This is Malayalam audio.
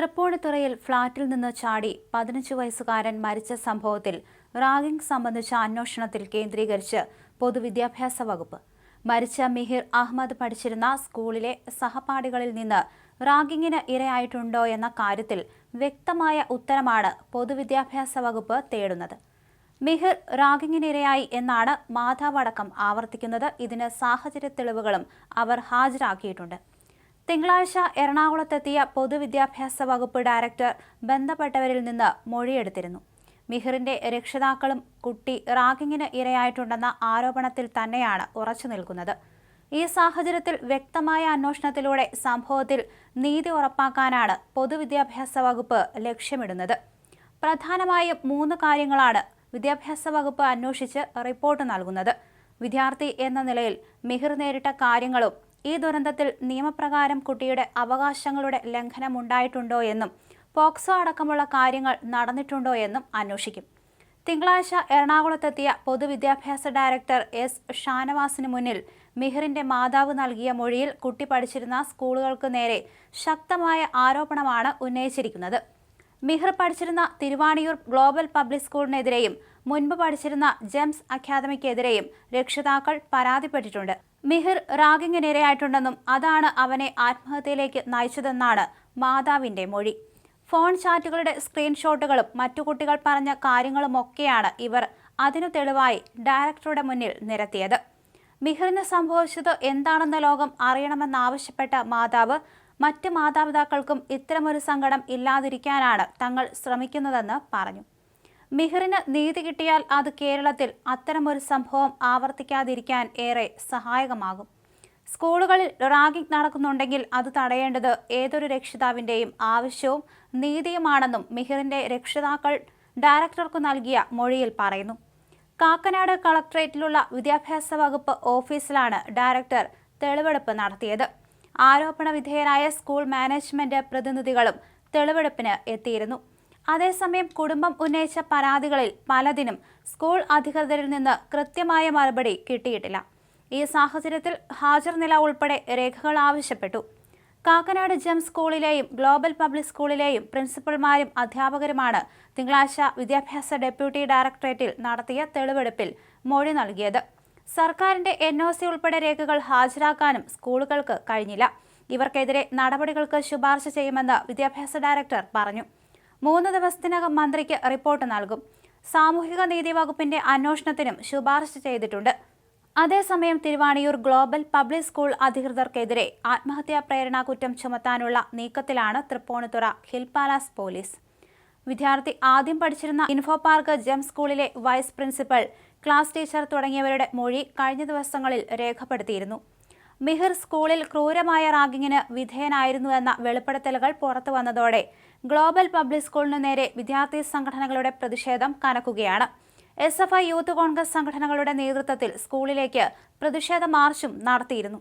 തൃപ്പൂണിത്തുറയിൽ ഫ്ളാറ്റിൽ നിന്ന് ചാടി പതിനഞ്ച് വയസ്സുകാരൻ മരിച്ച സംഭവത്തിൽ റാഗിംഗ് സംബന്ധിച്ച അന്വേഷണത്തിൽ കേന്ദ്രീകരിച്ച് പൊതുവിദ്യാഭ്യാസ വകുപ്പ്. മരിച്ച മിഹിർ അഹമ്മദ് പഠിച്ചിരുന്ന സ്കൂളിലെ സഹപാഠികളിൽ നിന്ന് റാഗിങ്ങിന് ഇരയായിട്ടുണ്ടോ എന്ന കാര്യത്തിൽ വ്യക്തമായ ഉത്തരമാണ് പൊതുവിദ്യാഭ്യാസ വകുപ്പ് തേടുന്നത്. മിഹിർ റാഗിങ്ങിനിരയായി എന്നാണ് മാതാവടക്കം ആവർത്തിക്കുന്നത്. ഇതിന് സാഹചര്യ തെളിവുകളും അവർ ഹാജരാക്കിയിട്ടുണ്ട്. തിങ്കളാഴ്ച എറണാകുളത്തെത്തിയ പൊതുവിദ്യാഭ്യാസ വകുപ്പ് ഡയറക്ടർ ബന്ധപ്പെട്ടവരിൽ നിന്ന് മൊഴിയെടുത്തിരുന്നു. മിഹിറിന്റെ രക്ഷിതാക്കളും കുട്ടി റാഗിങ്ങിന് ഇരയായിട്ടുണ്ടെന്ന ആരോപണത്തിൽ തന്നെയാണ് ഉറച്ചു നിൽക്കുന്നത്. ഈ സാഹചര്യത്തിൽ വ്യക്തമായ അന്വേഷണത്തിലൂടെ സംഭവത്തിൽ നീതി ഉറപ്പാക്കാനാണ് പൊതുവിദ്യാഭ്യാസ വകുപ്പ് ലക്ഷ്യമിടുന്നത്. പ്രധാനമായും മൂന്ന് കാര്യങ്ങളാണ് വിദ്യാഭ്യാസ വകുപ്പ് അന്വേഷിച്ച് റിപ്പോർട്ട് നൽകുന്നത്. വിദ്യാർത്ഥി എന്ന നിലയിൽ മിഹിർ നേരിട്ട കാര്യങ്ങളും ഈ ദുരന്തത്തിൽ നിയമപ്രകാരം കുട്ടിയുടെ അവകാശങ്ങളുടെ ലംഘനമുണ്ടായിട്ടുണ്ടോ എന്നും പോക്സോ അടക്കമുള്ള കാര്യങ്ങൾ നടന്നിട്ടുണ്ടോ എന്നും അന്വേഷിക്കും. തിങ്കളാഴ്ച എറണാകുളത്തെത്തിയ പൊതുവിദ്യാഭ്യാസ ഡയറക്ടർ എസ് ഷാനവാസിന് മുന്നിൽ മിഹിറിന്റെ മാതാവ് നൽകിയ മൊഴിയിൽ കുട്ടി പഠിച്ചിരുന്ന സ്കൂളുകൾക്ക് നേരെ ശക്തമായ ആരോപണമാണ് ഉന്നയിച്ചിരിക്കുന്നത്. മിഹിർ പഠിച്ചിരുന്ന തിരുവാണിയൂർ ഗ്ലോബൽ പബ്ലിക് സ്കൂളിനെതിരെയും മുൻപ് പഠിച്ചിരുന്ന ജെംസ് അക്കാദമിക്കെതിരെയും രക്ഷിതാക്കൾ പരാതിപ്പെട്ടിട്ടുണ്ട്. മിഹിർ റാഗിങ്ങിനിരയായിട്ടുണ്ടെന്നും അതാണ് അവനെ ആത്മഹത്യയിലേക്ക് നയിച്ചതെന്നാണ് മാതാവിന്റെ മൊഴി. ഫോൺ ചാറ്റുകളുടെ സ്ക്രീൻഷോട്ടുകളും മറ്റു കുട്ടികൾ പറഞ്ഞ കാര്യങ്ങളുമൊക്കെയാണ് ഇവർ അതിനു തെളിവായി ഡയറക്ടറുടെ മുന്നിൽ നിരത്തിയത്. മിഹിറിന് സംഭവിച്ചത് എന്താണെന്ന ലോകം അറിയണമെന്നാവശ്യപ്പെട്ട മാതാവ് മറ്റ് മാതാപിതാക്കൾക്കും ഇത്തരമൊരു സങ്കടം ഇല്ലാതിരിക്കാനാണ് തങ്ങൾ ശ്രമിക്കുന്നതെന്ന് പറഞ്ഞു. മിഹിറിന് നീതി കിട്ടിയാൽ അത് കേരളത്തിൽ അത്തരമൊരു സംഭവം ആവർത്തിക്കാതിരിക്കാൻ ഏറെ സഹായകമാകും. സ്കൂളുകളിൽ റാഗിംഗ് നടക്കുന്നുണ്ടെങ്കിൽ അത് തടയേണ്ടത് ഏതൊരു രക്ഷിതാവിന്റെയും ആവശ്യവും നീതിയുമാണെന്നും മിഹിറിന്റെ രക്ഷിതാക്കൾ ഡയറക്ടർക്ക് നൽകിയ മൊഴിയിൽ പറയുന്നു. കാക്കനാട് കളക്ടറേറ്റിലുള്ള വിദ്യാഭ്യാസ വകുപ്പ് ഓഫീസിലാണ് ഡയറക്ടർ തെളിവെടുപ്പ് നടത്തിയത്. ആരോപണ വിധേയരായ സ്കൂൾ മാനേജ്മെന്റ് പ്രതിനിധികളും തെളിവെടുപ്പിന് എത്തിയിരുന്നു. അതേസമയം കുടുംബം ഉന്നയിച്ച പരാതികളിൽ പലതിനും സ്കൂൾ അധികൃതരിൽ നിന്ന് കൃത്യമായ മറുപടി കിട്ടിയിട്ടില്ല. ഈ സാഹചര്യത്തിൽ ഹാജർ നില ഉൾപ്പെടെ രേഖകൾ ആവശ്യപ്പെട്ടു. കാക്കനാട് ജം സ്കൂളിലെയും ഗ്ലോബൽ പബ്ലിക് സ്കൂളിലെയും പ്രിൻസിപ്പൽമാരും അധ്യാപകരുമാണ് തിങ്കളാഴ്ച വിദ്യാഭ്യാസ ഡെപ്യൂട്ടി ഡയറക്ടറേറ്റിൽ നടത്തിയ തെളിവെടുപ്പിൽ മൊഴി നൽകിയത്. സർക്കാരിന്റെ എൻ ഒ സി ഉൾപ്പെടെ രേഖകൾ ഹാജരാക്കാനും സ്കൂളുകൾക്ക് കഴിഞ്ഞില്ല. ഇവർക്കെതിരെ നടപടികൾക്ക് ശുപാർശ ചെയ്യുമെന്ന് വിദ്യാഭ്യാസ ഡയറക്ടർ പറഞ്ഞു. മൂന്ന് ദിവസത്തിനകം മന്ത്രിക്ക് റിപ്പോർട്ട് നൽകും. സാമൂഹിക നീതി വകുപ്പിന്റെ അന്വേഷണത്തിനും ശുപാർശ ചെയ്തിട്ടുണ്ട്. അതേസമയം തിരുവാണിയൂർ ഗ്ലോബൽ പബ്ലിക് സ്കൂൾ അധികൃതർക്കെതിരെ ആത്മഹത്യാ പ്രേരണ കുറ്റം ചുമത്താനുള്ള നീക്കത്തിലാണ് തൃപ്പൂണിത്തുറ ഹിൽ പാലാസ്. പോലീസ് വിദ്യാർത്ഥി ആദ്യം പഠിച്ചിരുന്ന ഇൻഫോ പാർക്ക് ജെം സ്കൂളിലെ വൈസ് പ്രിൻസിപ്പൽ ക്ലാസ് ടീച്ചർ തുടങ്ങിയവരുടെ മൊഴി കഴിഞ്ഞ ദിവസങ്ങളിൽ രേഖപ്പെടുത്തിയിരുന്നു. മിഹിർ സ്കൂളിൽ ക്രൂരമായ റാഗിങ്ങിന് വിധേയനായിരുന്നുവെന്ന വെളിപ്പെടുത്തലുകൾ പുറത്തു വന്നതോടെ ഗ്ലോബൽ പബ്ലിക് സ്കൂളിനു നേരെ വിദ്യാർത്ഥി സംഘടനകളുടെ പ്രതിഷേധം കനക്കുകയാണ്. S F I youth Congress സംഘടനകളുടെ നേതൃത്വത്തിൽ സ്കൂളിലേക്ക് പ്രതിഷേധ മാർച്ചും നടത്തിയിരുന്നു.